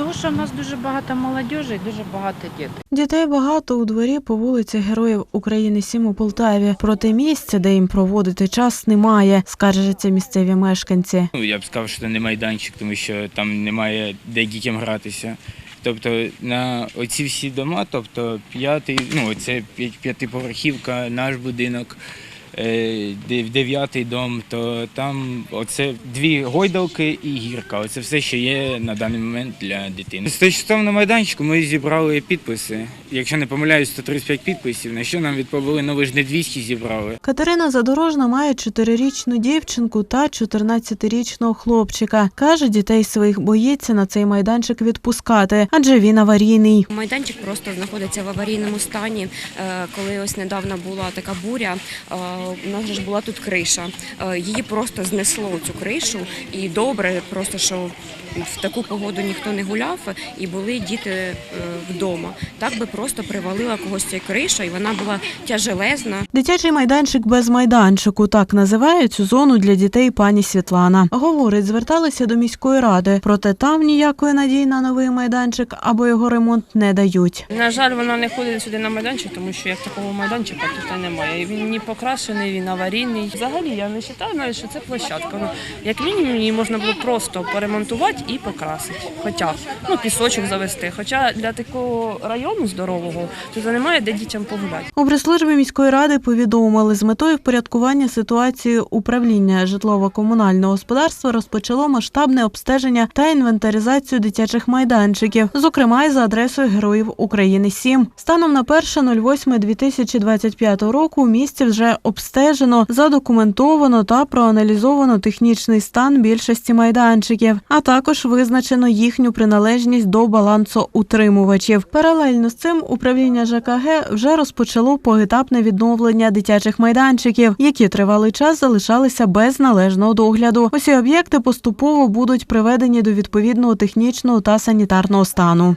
Тому що в нас дуже багато молодіжі і дуже багато дітей. Дітей багато у дворі по вулиці Героїв України 7 у Полтаві. Проте місця, де їм проводити час, немає, скаржаться місцеві мешканці. Ну, я б сказав, що це не майданчик, тому що там немає де дітям гратися. Тобто на оці всі дома, тобто п'ятий, ну це п'ятиповерхівка, наш будинок, дев'ятий дом, то там оце дві гойдалки і гірка. Оце все, що є на даний момент для дитини. Стосовно майданчику ми зібрали підписи. Якщо не помиляюсь, 135 підписів. На що нам відповіли? Ну ви ж не 200 зібрали. Катерина Задорожна має чотирирічну дівчинку та 14-річного хлопчика. Каже, дітей своїх боїться на цей майданчик відпускати, адже він аварійний. Майданчик просто знаходиться в аварійному стані. Е, Коли ось недавно була така буря, е, у нас ж була тут криша. Е, Її просто знесло цю кришу, і добре, просто що в таку погоду ніхто не гуляв, і були діти е, вдома. Так би просто привалила когось цією кришою, і вона була тяжелезна. Дитячий майданчик без майданчику так називає цю зону для дітей пані Світлана. Говорить, зверталися до міської ради, проте там ніякої надії на новий майданчик або його ремонт не дають. На жаль, вона не ходить сюди на майданчик, тому що як такого майданчика тут немає. Він ні покрашений, він аварійний. Взагалі я не вважаю що це площадка. Ну, як мінімум її можна було просто поремонтувати і покрасити. Хоча ну, пісочок завести. Хоча для такого району здорового тут немає де дітям погуляти. У прес-службі міської ради повідомили, з метою впорядкування ситуації управління житлово-комунального господарства розпочало масштабне обстеження та інвентаризацію дитячих майданчиків, зокрема й за адресою Героїв України 7. Станом на 1.08.2025 року у місті вже обстежено, задокументовано та проаналізовано технічний стан більшості майданчиків, а також визначено їхню приналежність до балансу утримувачів. Паралельно з цим управління ЖКГ вже розпочало поетапне відновлення дитячих майданчиків, які тривалий час залишалися без належного догляду. Усі об'єкти поступово будуть приведені до відповідного технічного та санітарного стану.